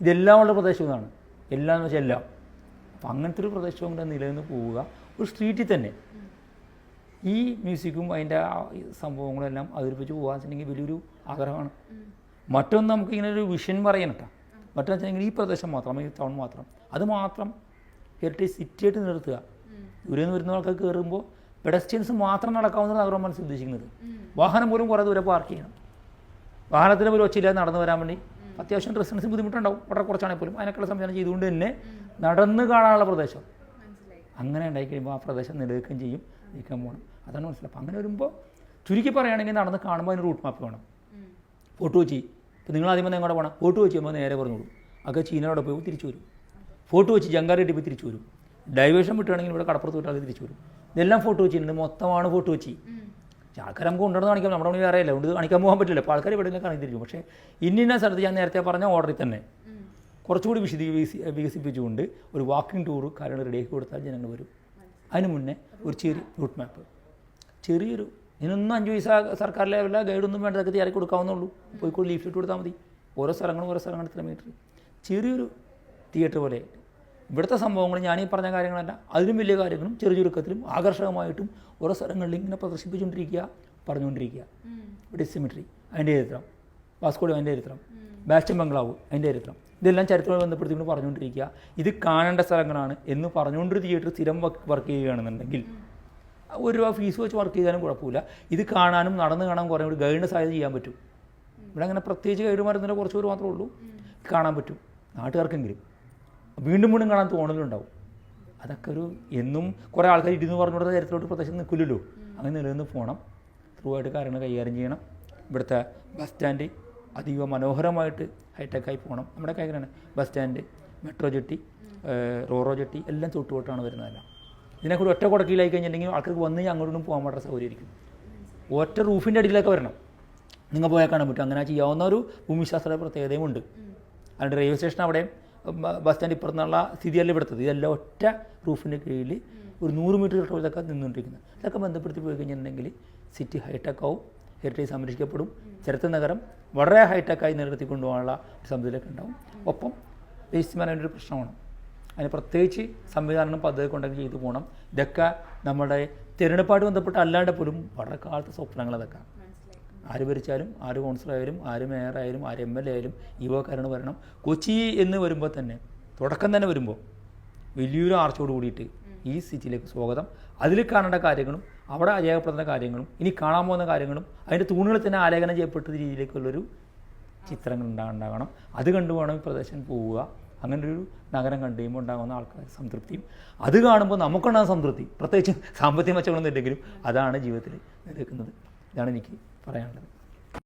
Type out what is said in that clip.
ഇതെല്ലാം ഉള്ള പ്രദേശവുമാണ് എല്ലാം എന്ന് വെച്ചാൽ എല്ലാം. അപ്പം അങ്ങനത്തെ ഒരു പ്രദേശവും കൂടെ നിലനിന്ന് പോവുക ഒരു സ്ട്രീറ്റിൽ തന്നെ. ഈ മ്യൂസിക്കും അതിന്റെ ആ സംഭവങ്ങളും എല്ലാം അവതരിപ്പിച്ച് പോകാന്ന് വെച്ചിട്ടുണ്ടെങ്കിൽ വലിയൊരു ആഗ്രഹമാണ്. മറ്റൊന്ന് നമുക്ക് ഇങ്ങനെ ഒരു വിഷൻ പറയണം കേട്ടോ. മറ്റൊന്ന് വെച്ചിട്ടുണ്ടെങ്കിൽ ഈ പ്രദേശം മാത്രം ഈ ടൗൺ മാത്രം. അത് മാത്രം ഹെറിറ്റേജ് സിറ്റിയായിട്ട് നിർത്തുക ദൂരെ നിന്ന് വരുന്ന ആൾക്കാർ കയറുമ്പോൾ പെഡസ്റ്റിയൻസ് മാത്രം നടക്കാവുന്ന നഗരം മനസ്സിൽ ഉദ്ദേശിക്കുന്നത്. വാഹനം പോലും കുറേ ദൂരെ പാർക്ക് ചെയ്യണം. വാഹനത്തിന് പോലും ഒച്ചയില്ലാതെ നടന്നു വരാൻ വേണ്ടി അത്യാവശ്യം റെസിഡൻസി ബുദ്ധിമുട്ടുണ്ടാവും. വളരെ കുറച്ചാണെങ്കിൽ പോലും. അതിനൊക്കെയുള്ള സംവിധാനം ചെയ്തുകൊണ്ട് തന്നെ നടന്ന് കാണാനുള്ള പ്രദേശം. അങ്ങനെ ഉണ്ടായി കഴിയുമ്പോൾ ആ പ്രദേശം നിലനിൽക്കുകയും ചെയ്യും. നീക്കാൻ പോകണം അതാണ് മനസ്സിലാക്കുക അങ്ങനെ വരുമ്പോൾ ചുരുക്കി പറയുകയാണെങ്കിൽ നടന്ന് കാണുമ്പോൾ അതിന് റൂട്ട് മാപ്പ് വേണം. ഉം. ഫോട്ടോ വെച്ച്. ഇപ്പം നിങ്ങൾ ആദ്യം വന്ന് എങ്ങോട്ട് പോകണം ഫോട്ടോ വെച്ച് നമ്മൾ നേരെ പറഞ്ഞോളൂ അതൊക്കെ ചീനയോടെ പോയി തിരിച്ചു വരും. ഫോട്ടോ വെച്ച് ജങ്കാറിയിട്ട് പോയി തിരിച്ചു വരും. ഡൈവേഷൻ വിട്ടുകയാണെങ്കിൽ ഇവിടെ കടപ്പുറത്ത് വിട്ടാൽ തിരിച്ചു വരും. ഇതെല്ലാം ഫോട്ടോ വെച്ചിട്ടുണ്ട് മൊത്തമാണ് ഫോട്ടോ വെച്ച്. ആൾക്കാർ നമുക്ക് ഉണ്ടെന്ന് കാണിക്കാം നമ്മുടെ മുന്നിൽ അറിയില്ല ഉണ്ട് കാണിക്കാൻ പോകാൻ പറ്റില്ല. അപ്പോൾ ആൾക്കാർ ഇവിടെ കാണിച്ചിരിക്കും പക്ഷേ ഇന്ന സ്ഥലത്ത് ഞാൻ നേരത്തെ പറഞ്ഞ ഓർഡറിൽ തന്നെ കുറച്ചുകൂടി വിശദീ വികസി- വികസിപ്പിച്ചുകൊണ്ട് ഒരു വാക്കിംഗ് ടൂർ കാര്യങ്ങൾ റെഡിയാക്കി കൊടുത്താൽ ജനങ്ങൾ വരും. അതിന് മുന്നേ ഒരു ചെറിയ റൂട്ട് മാപ്പ് ചെറിയൊരു ഇതിനൊന്നും അഞ്ച് പൈസ സർക്കാർ ലെവലിൽ ഗൈഡൊന്നും വേണ്ട ഇതൊക്കെ തയ്യാറി കൊടുക്കാവുന്നുള്ളൂ പോയിക്കോട് ലീഫ്ലെറ്റ് കൊടുത്താൽ മതി. ഓരോ സ്ഥലങ്ങളും ഓരോ സ്ഥലങ്ങൾ ഇത്ര മീറ്റർ ചെറിയൊരു തിയേറ്റർ പോലെ ഇവിടുത്തെ സംഭവങ്ങൾ ഞാൻ ഈ പറഞ്ഞ കാര്യങ്ങളല്ല. അതിലും വലിയ കാര്യങ്ങളും ചെറു ചുരുക്കത്തിലും ആകർഷകമായിട്ടും ഓരോ സ്ഥലങ്ങളിൽ ഇങ്ങനെ പ്രദർശിപ്പിച്ചുകൊണ്ടിരിക്കുക പറഞ്ഞുകൊണ്ടിരിക്കുക. ഡിസിമിട്രി സിമിട്രി അതിന്റെ ചരിത്രം. വാസ്കോഡി അതിന്റെ ചരിത്രം. ബാസ്റ്റൻ ബംഗ്ലാവ് അതിന്റെ ചരിത്രം. ഇതെല്ലാം ചരിത്രവുമായി ബന്ധപ്പെടുത്തിക്കൊണ്ട് പറഞ്ഞുകൊണ്ടിരിക്കുക. ഇത് കാണേണ്ട സ്ഥലങ്ങളാണ് എന്ന് പറഞ്ഞുകൊണ്ടൊരു തിയേറ്റർ സ്ഥിരം വർക്ക് ചെയ്യുകയാണെന്നുണ്ടെങ്കിൽ ഒരു രൂപ ഫീസ് വെച്ച് വർക്ക് ചെയ്താലും കുഴപ്പമില്ല. ഇത് കാണാനും നടന്ന് കാണാൻ കുറേ കൂടി ഗൈഡിന്റെ സഹായം ചെയ്യാൻ പറ്റും. ഇവിടെ അങ്ങനെ പ്രത്യേകിച്ച് ഗൈഡുമാരുന്നതിന്റെ കുറച്ച് പേര് മാത്രമേ ഉള്ളൂ. കാണാൻ പറ്റും. നാട്ടുകാർക്കെങ്കിലും. വീണ്ടും വീണ്ടും കാണാൻ തോന്നലുണ്ടാവും. അതൊക്കെ ഒരു എന്നും കുറേ ആൾക്കാർ ഇരുന്ന് പറഞ്ഞു കൊടുത്ത ചരിത്രത്തോട്ട് പ്രദേശം നിൽക്കില്ലല്ലോ. അങ്ങനെ നിലനിന്ന് പോകണം ത്രൂ ആയിട്ട് കാര്യങ്ങൾ കൈകാര്യം ചെയ്യണം. ഇവിടുത്തെ ബസ് സ്റ്റാൻഡ് അതീവ മനോഹരമായിട്ട് ഹൈടെക്കായി പോകണം നമ്മുടെ കാര്യമാണ് bus stand metro jetty roro jetty എല്ലാം തൊട്ടുപോട്ടാണ് വരുന്നതെല്ലാം ഇതിനെക്കുറിച്ച് ഒറ്റ കുടക്കിയിലായി കഴിഞ്ഞിട്ടുണ്ടെങ്കിൽ ആൾക്കാർക്ക് വന്ന് അങ്ങോട്ടും പോകാൻ വളരെ സൗകര്യമായിരിക്കും. ഒറ്റ റൂഫിന്റെ അടിയിലൊക്കെ വരണം. നിങ്ങൾ പോയാൽ കാണാൻ പറ്റും. അങ്ങനെ ചെയ്യാവുന്ന ഒരു ഭൂമിശാസ്ത്ര പ്രത്യേകതയും ഉണ്ട്. അതിന്റെ റെയിൽവേ സ്റ്റേഷൻ അവിടെ ബ- ബസ് സ്റ്റാൻഡ് ഇപ്പുറത്തുള്ള സ്ഥിതിയല്ല ഇവിടുത്തത്. ഇതെല്ലാം ഒറ്റ റൂഫിന്റെ കീഴിൽ ഒരു നൂറ് മീറ്റർ ഇതൊക്കെ നിന്നുകൊണ്ടിരിക്കുന്നത്. ഇതൊക്കെ ബന്ധപ്പെടുത്തി പോയി കഴിഞ്ഞിട്ടുണ്ടെങ്കിൽ സിറ്റി ഹൈടെക് ആവും ഹെറിറ്റേജ് സംരക്ഷിക്കപ്പെടും. ചരിത്ര നഗരം വളരെ ഹൈടെക്കായി നിലനിർത്തി കൊണ്ടുപോകാനുള്ള സംവിധാനമൊക്കെ ഉണ്ടാവും. ഒപ്പം വേസ്റ്റ് മാനേജ്മെന്റ് ഒരു പ്രശ്നമാണ്. അതിന് പ്രത്യേകിച്ച് സംവിധാനം പദ്ധതി കൊണ്ടൊക്കെ ചെയ്തു പോകണം. ഇതൊക്കെ നമ്മുടെ തിരഞ്ഞെടുപ്പായിട്ട് ബന്ധപ്പെട്ട് അല്ലാണ്ട് പോലും വളരെ കാലത്തെ സ്വപ്നങ്ങൾ അതൊക്കെ. ആര് ഭരിച്ചാലും ആര് കൗൺസിലർ ആയാലും ആര് മേയറായാലും ആര് എം എൽ എ ആയാലും യുവക്കാരാണ് വരണം. കൊച്ചി എന്ന് വരുമ്പോൾ തന്നെ തുടക്കം തന്നെ വരുമ്പോൾ വലിയൊരു ആർച്ചോട് കൂടിയിട്ട് ഈ സിറ്റിയിലേക്ക് സ്വാഗതം. അതിൽ കാണേണ്ട കാര്യങ്ങളും അവിടെ രേഖപ്പെടുന്ന കാര്യങ്ങളും ഇനി കാണാൻ പോകുന്ന കാര്യങ്ങളും അതിന്റെ തൂണുകളിൽ തന്നെ ആലേഖനം ചെയ്യപ്പെട്ട രീതിയിലേക്കുള്ളൊരു ചിത്രങ്ങൾ ഉണ്ടാ- ഉണ്ടാകണം. അത് കണ്ടു വേണം ഈ പ്രദേശം പോവുക. അങ്ങനെ ഒരു നഗരം കണ്ടു കഴിയുമ്പോൾ ഉണ്ടാകുന്ന ആൾക്കാർ സംതൃപ്തിയും. അത് കാണുമ്പോൾ നമുക്കുണ്ടാകുന്ന സംതൃപ്തി. പ്രത്യേകിച്ച് സാമ്പത്തിക മെച്ചങ്ങളൊന്നും ഇല്ലെങ്കിലും അതാണ് ജീവിതത്തിൽ നിലനിൽക്കുന്നത്. ഇതാണ് എനിക്ക് പറയാനുള്ളത്